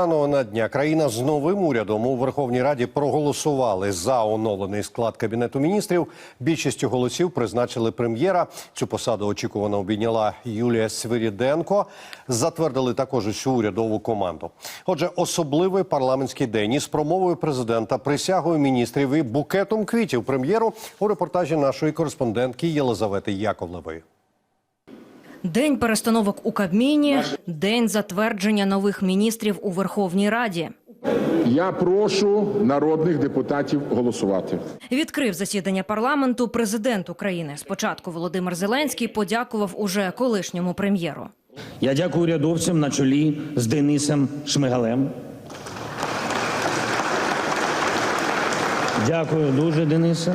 Головна новина дня. Країна з новим урядом у Верховній Раді проголосували за оновлений склад кабінету міністрів. Більшістю голосів призначили прем'єра. Цю посаду очікувано обійняла Юлія Свиріденко. Затвердили також усю урядову команду. Отже, особливий парламентський день із промовою президента, присягою міністрів і букетом квітів прем'єру у репортажі нашої кореспондентки Єлизавети Яковлевої. День перестановок у Кабміні, день затвердження нових міністрів у Верховній Раді. Я прошу народних депутатів голосувати. Відкрив засідання парламенту президент України. Спочатку Володимир Зеленський подякував уже колишньому прем'єру. Я дякую урядовцям на чолі з Денисом Шмигалем. Дякую дуже, Денисе,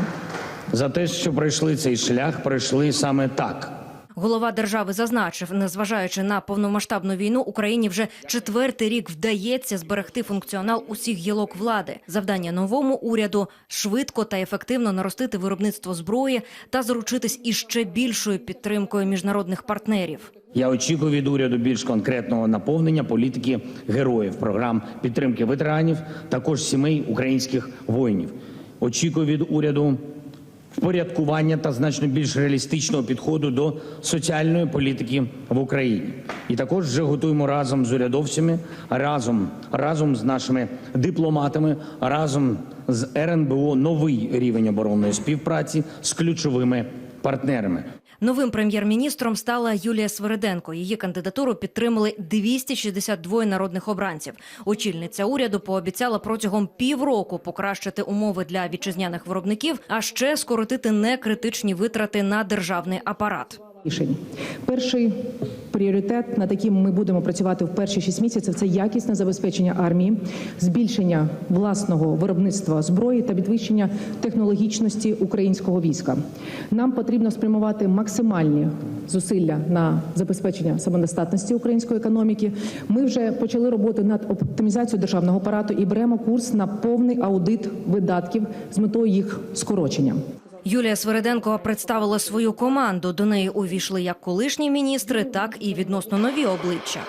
за те, що пройшли цей шлях, пройшли саме так. Голова держави зазначив, незважаючи на повномасштабну війну, Україні вже четвертий рік вдається зберегти функціонал усіх гілок влади. Завдання новому уряду швидко та ефективно наростити виробництво зброї та заручитись іще більшою підтримкою міжнародних партнерів. Я очікую від уряду більш конкретного наповнення політики героїв, програм підтримки ветеранів, також сімей українських воїнів. Очікую від уряду впорядкування та значно більш реалістичного підходу до соціальної політики в Україні. І також вже готуємо разом з урядовцями, разом, разом з нашими дипломатами, разом з РНБО новий рівень оборонної співпраці з ключовими партнерами. Новим прем'єр-міністром стала Юлія Свериденко. Її кандидатуру підтримали 262 народних обранців. Очільниця уряду пообіцяла протягом півроку покращити умови для вітчизняних виробників, а ще скоротити некритичні витрати на державний апарат. Рішень. Перший пріоритет, над яким ми будемо працювати в перші шість місяців, це якісне забезпечення армії, збільшення власного виробництва зброї та підвищення технологічності українського війська. Нам потрібно спрямувати максимальні зусилля на забезпечення самодостатності української економіки. Ми вже почали роботу над оптимізацією державного апарату і беремо курс на повний аудит видатків з метою їх скорочення. Юлія Свириденко представила свою команду. До неї увійшли як колишні міністри, так і відносно нові обличчя.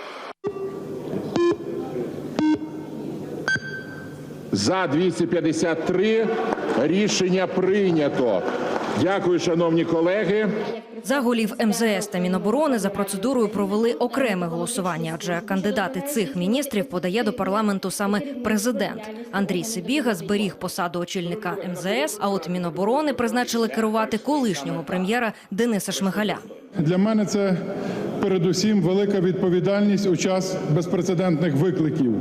За 253 рішення прийнято. Дякую, шановні колеги. За голів МЗС та Міноборони за процедурою провели окреме голосування, адже кандидати цих міністрів подає до парламенту саме президент. Андрій Сибіга зберіг посаду очільника МЗС, а от Міноборони призначили керувати колишнього прем'єра Дениса Шмигаля. Для мене це передусім велика відповідальність у час безпрецедентних викликів.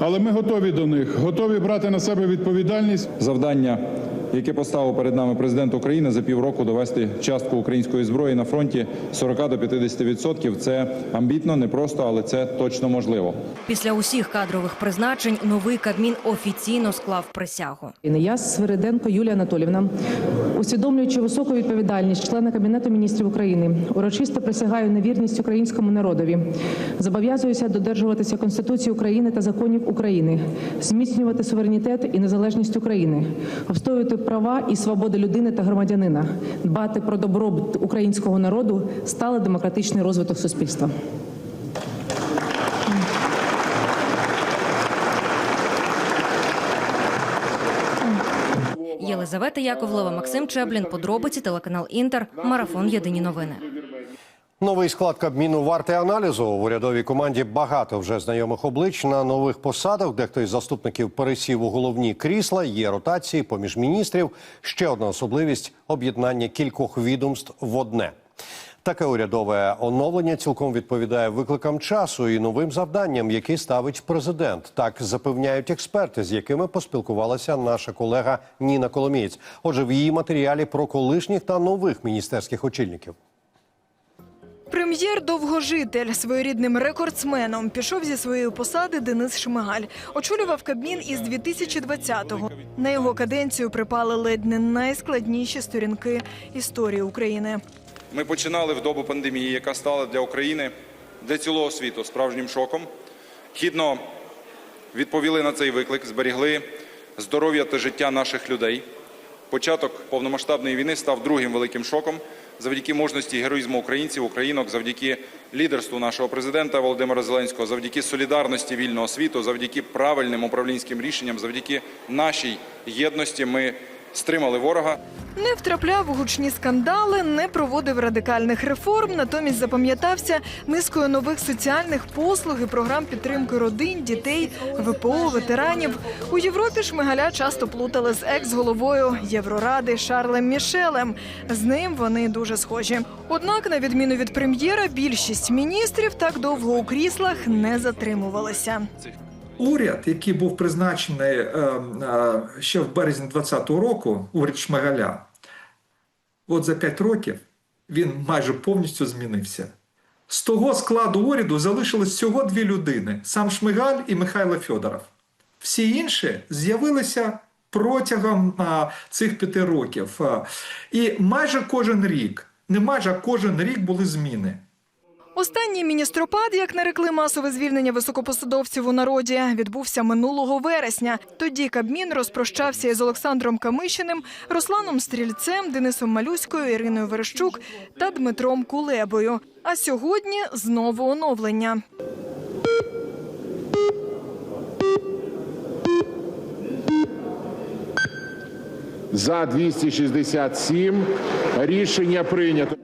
Але ми готові до них, готові брати на себе відповідальність. завдання, яке поставив перед нами президент України за півроку довести частку української зброї на фронті з 40 до 50 відсотків. Це амбітно, непросто, але це точно можливо. Після усіх кадрових призначень новий Кабмін офіційно склав присягу. І не Я Свириденко Юлія Анатолівна, усвідомлюючи високу відповідальність члена Кабінету міністрів України, урочисто присягаю на вірність українському народові. Зобов'язуюся додержуватися Конституції України та законів України, зміцнювати суверенітет і незалежність України, обстоювати права і свободи людини та громадянина, дбати про добробут українського народу, сталий демократичний розвиток суспільства. Єлизавета Яковлева, Максим Чеблін. Подробиці телеканал Інтер. Марафон. Єдині новини. Новий склад Кабміну вартий аналізу. В урядовій команді багато вже знайомих облич на нових посадах. Дехто із заступників пересів у головні крісла. Є ротації поміж міністрів. Ще одна особливість об'єднання кількох відомств в одне. Таке урядове оновлення цілком відповідає викликам часу і новим завданням, які ставить президент. Так запевняють експерти, з якими поспілкувалася наша колега Ніна Коломієць. Отже, в її матеріалі про колишніх та нових міністерських очільників. Прем'єр довгожитель своєрідним рекордсменом пішов зі своєї посади Денис Шмигаль. Очолював Кабмін із 2020-го. На його каденцію припали ледь не найскладніші сторінки історії України. Ми починали в добу пандемії, яка стала для України, для цілого світу справжнім шоком. Гідно відповіли на цей виклик, зберігли здоров'я та життя наших людей. Початок повномасштабної війни став другим великим шоком, завдяки мужності героїзму українців, українок, завдяки лідерству нашого президента Володимира Зеленського, завдяки солідарності вільного світу, завдяки правильним управлінським рішенням, завдяки нашій єдності ми стримали ворога. Не втрапляв у гучні скандали, не проводив радикальних реформ, натомість запам'ятався низкою нових соціальних послуг і програм підтримки родин, дітей, ВПО, ветеранів. У Європі Шмигаля часто плутали з екс-головою Євроради Шарлем Мішелем. З ним вони дуже схожі. Однак, на відміну від прем'єра, більшість міністрів так довго у кріслах не затримувалися. Уряд, який був призначений е, е, ще в березні 2020 року, уряд Шмигаля, от за 5 років він майже повністю змінився. З того складу уряду залишилось всього дві людини: сам Шмигаль і Михайло Федоров. Всі інші з'явилися протягом а, цих п'яти років. А, і майже кожен рік, не майже а кожен рік були зміни. Останній міністропад, як нарекли масове звільнення високопосадовців у народі, відбувся минулого вересня. Тоді Кабмін розпрощався із Олександром Камишиним, Русланом Стрільцем, Денисом Малюською, Іриною Верещук та Дмитром Кулебою. А сьогодні знову оновлення. За 267 рішення прийнято.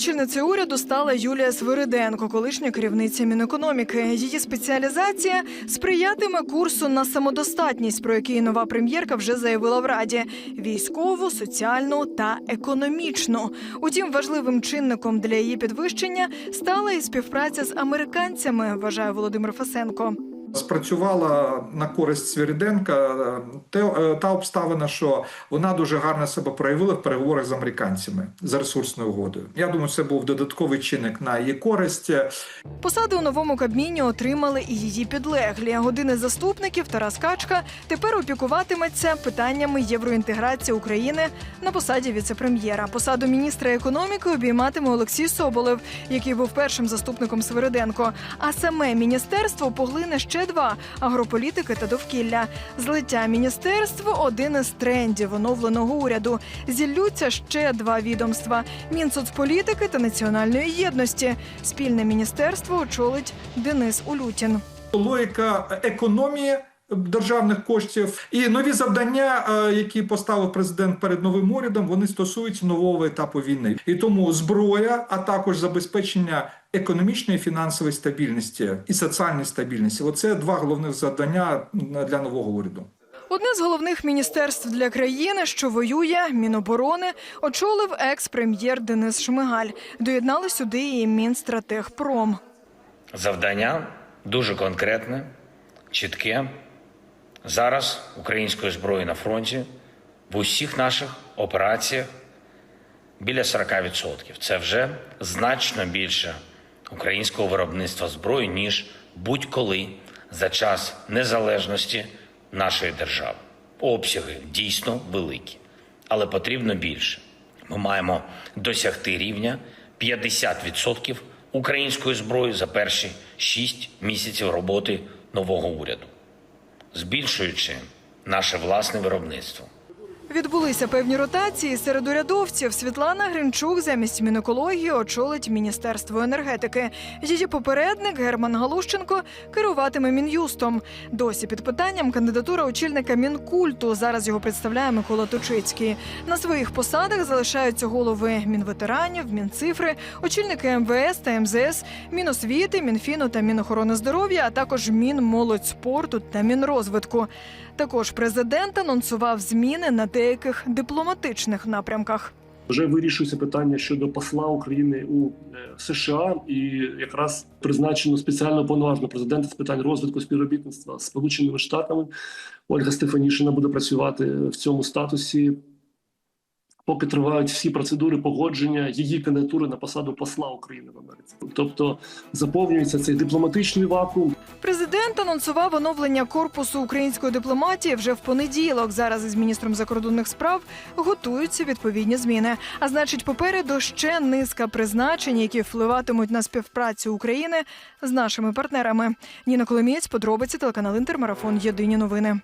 Очільницею уряду стала Юлія Свириденко, колишня керівниця Мінекономіки. Її спеціалізація сприятиме курсу на самодостатність, про який нова прем'єрка вже заявила в раді: військову, соціальну та економічну. Утім, важливим чинником для її підвищення стала і співпраця з американцями, вважає Володимир Фасенко. Спрацювала на користь Свириденка е, та обставина, що вона дуже гарно себе проявила в переговорах з американцями за ресурсною угодою. Я думаю, це був додатковий чинник на її користь. Посади у новому кабміні отримали і її підлеглі. Один із заступників Тарас Качка тепер опікуватиметься питаннями євроінтеграції України на посаді віцепрем'єра. Посаду міністра економіки обійматиме Олексій Соболев, який був першим заступником Свириденко. А саме міністерство поглине ще два агрополітики та довкілля. Злиття міністерств один із трендів оновленого уряду. Зіллються ще два відомства: Мінсоцполітики та національної єдності. Спільне міністерство очолить Денис Улютін. Логіка економії державних коштів і нові завдання, е, які поставив президент перед новим урядом, вони стосуються нового етапу війни. І тому зброя, а також забезпечення економічної фінансової стабільності і соціальної стабільності. Оце два головних завдання для нового уряду. Одне з головних міністерств для країни, що воює Міноборони, очолив екс-прем'єр Денис Шмигаль. Доєднали сюди і Мінстратегпром. Завдання дуже конкретне, чітке. Зараз української зброї на фронті в усіх наших операціях біля 40%. Це вже значно більше українського виробництва зброї, ніж будь-коли за час незалежності нашої держави. Обсяги дійсно великі, але потрібно більше. Ми маємо досягти рівня 50% української зброї за перші 6 місяців роботи нового уряду, збільшуючи наше власне виробництво. Відбулися певні ротації серед урядовців. Світлана Гринчук замість Мінекології очолить Міністерство енергетики. Її попередник Герман Галущенко керуватиме мін'юстом. Досі під питанням кандидатура очільника мінкульту. Зараз його представляє Микола Точицький. На своїх посадах залишаються голови мінветеранів, мінцифри, очільники МВС та МЗС, Міносвіти, Мінфіну та Мінохорони здоров'я, а також Мінмолодь спорту та Мінрозвитку. Також президент анонсував зміни на деяких дипломатичних напрямках. Вже вирішується питання щодо посла України у е, США, і якраз призначено спеціально повноважно президента з питань розвитку співробітництва з Сполученими Штатами. Ольга Стефанішина буде працювати в цьому статусі. Поки тривають всі процедури погодження її кандидатури на посаду посла України в Америці, тобто заповнюється цей дипломатичний вакуум. Президент анонсував оновлення корпусу української дипломатії вже в понеділок. Зараз із міністром закордонних справ готуються відповідні зміни. А значить, попереду ще низка призначень, які впливатимуть на співпрацю України з нашими партнерами. Ніна Коломієць, подробиці телеканал Інтермарафон. Єдині новини.